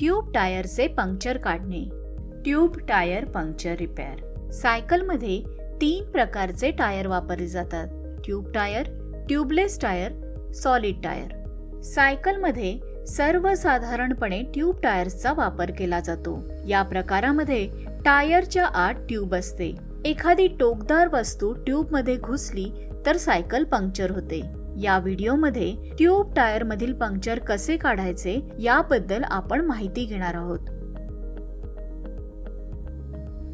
Tube टायरचे puncture काढणे. Tube tyre puncture repair. सायकलमध्ये तीन प्रकारचे टायर वापरले जातात. Tube tyre tubeless tyre solid tyre. सायकलमध्ये सर्वसाधारणपणे ट्यूब टायर्सचा वापर केला जातो. या प्रकारामध्ये टायरच्या आत ट्यूब असते. एखादी टोकदार वस्तू ट्यूबमध्ये घुसली तर सायकल पंक्चर होते. या व्हिडिओमध्ये ट्यूब टायर मधील पंक्चर कसे काढायचे याबद्दल आपण माहिती घेणार आहोत.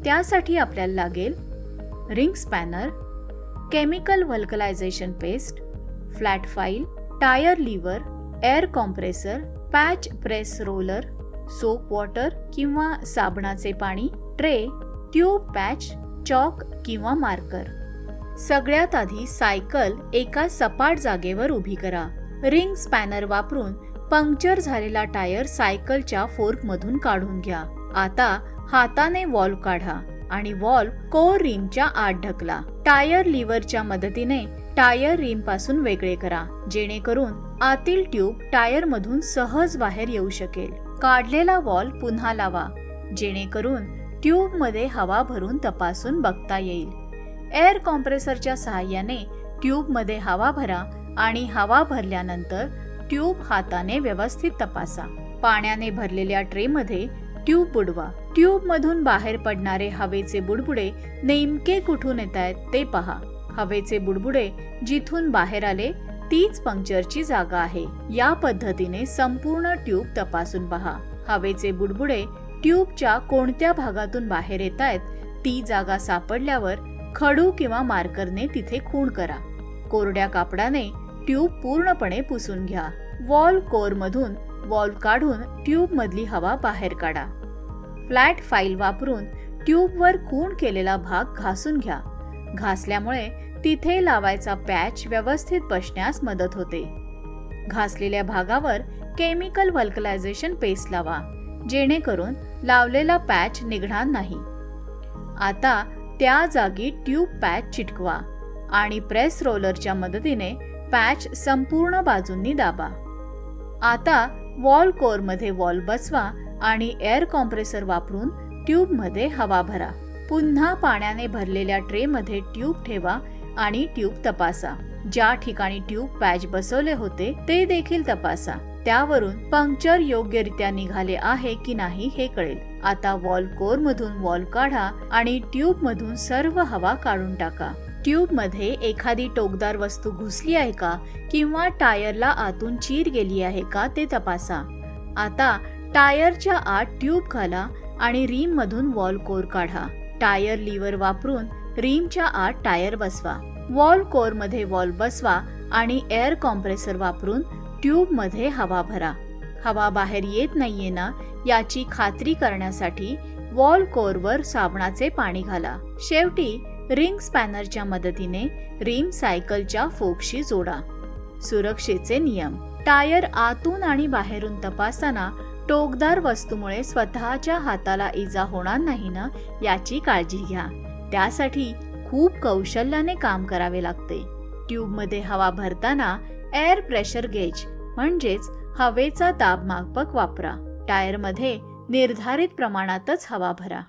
त्यासाठी आपल्याला लागेल ring spanner chemical vulcanisation paste flat file tyre lever air compressor patch press roller soap water किंवा साबणाचे पाणी ट्रे ट्यूब पॅच चॉक किंवा मार्कर. सगळ्यात आधी सायकल एका सपाट जागेवर उभी करा. रिंग स्पॅनर वापरून पंक्चर झालेला टायर सायकलच्या फोर्कमधून काढून घ्या. आता हाताने वॉल्व काढा आणि वॉल्व कोर रिमच्या आत ढकला. टायर लिव्हरच्या मदतीने टायर रिमपासून वेगळे करा जेणेकरून आतील ट्यूब टायर मधून सहज बाहेर येऊ शकेल. काढलेला वॉल पुन्हा लावा जेणेकरून ट्यूबमध्ये हवा भरून तपासून बघता येईल. एअर कॉम्प्रेसरच्या सहाय्याने ट्यूबमध्ये हवा भरा आणि हवा भरल्यानंतर ट्यूब हाताने व्यवस्थित तपासा. पाण्याने भरलेल्या ट्रेमध्ये ट्यूब बुडवा. ट्यूब मधून बाहेर पडणारे हवेचे बुडबुडे नेमके कुठून येत आहेत ते पहा. हवेचे बुडबुडे जिथून बाहेर आले तीच पंक्चरची जागा आहे. या पद्धतीने संपूर्ण ट्यूब तपासून पहा. हवेचे बुडबुडे ट्यूबच्या कोणत्या भागातून बाहेर येत आहेत ती जागा सापडल्यावर खडू किंवा मार्करने तिथे खूण करा. कोरड्या कापडाने ट्यूब पूर्णपणे पुसून घ्या. वॉल कोर मधून वॉल्व काढून ट्यूब मधली हवा बाहेर काढा. फ्लॅट फाईल वापरून ट्यूबवर खूण केलेला भाग घासून घ्या. घासल्यामुळे तिथे लावायचा पॅच व्यवस्थित बसण्यास मदत होते. घासलेल्या भागावर केमिकल व्हल्कलायझेशन पेस्ट लावा जेणेकरून लावलेला पॅच निघणार नाही. आता त्या जागी ट्यूब पॅच चिटकवा आणि प्रेस रोलरच्या मदतीने पॅच संपूर्ण बाजूंनी दाबा. आता वॉल कोअरमध्ये वॉल बसवा आणि एअर कॉम्प्रेसर वापरून ट्यूबमध्ये हवा भरा. पुन्हा पाण्याने भरलेल्या ट्रेमध्ये ट्यूब ठेवा आणि ट्यूब तपासा. ज्या ठिकाणी ट्यूब पॅच बसवले होते ते देखील तपासा. त्यावरून पंक्चर योग्यरित्या निघाले आहे की नाही हे कळेल. आता वॉल कोर मधून वॉल काढा आणि ट्यूब मधून सर्व हवा काढून टाका. ट्यूबमध्ये एखादी टोकदार वस्तू घुसली आहे का किंवा टायरला आतून चीर गेली आहे का ते तपासा. आता टायरच्या आत ट्यूब घाला आणि रिममधून वॉल कोर काढा. टायर लिव्हर वापरून रिमच्या आत टायर बसवा. वॉल कोरमध्ये वॉल बसवा आणि एअर कॉम्प्रेसर वापरून ट्यूबमध्ये हवा भरा. हवा बाहेर येत नाहीये ना याची खात्री करण्यासाठी वॉल कोरवर साबणाचे पाणी घाला. शेवटी रिंग स्पॅनरच्या मदतीने रिम सायकलच्या फोकशी जोडा. सुरक्षेचे नियम. टायर आतून आणि बाहेरून तपासताना टोकदार वस्तूमुळे स्वतःच्या हाताला इजा होणार नाही ना याची काळजी घ्या. त्यासाठी खूप कौशल्याने काम करावे लागते. ट्यूबमध्ये हवा भरताना एअर प्रेशर गेज म्हणजेच हवेचा दाब मापक वापरा. टायरमध्ये निर्धारित प्रमाणातच हवा भरा.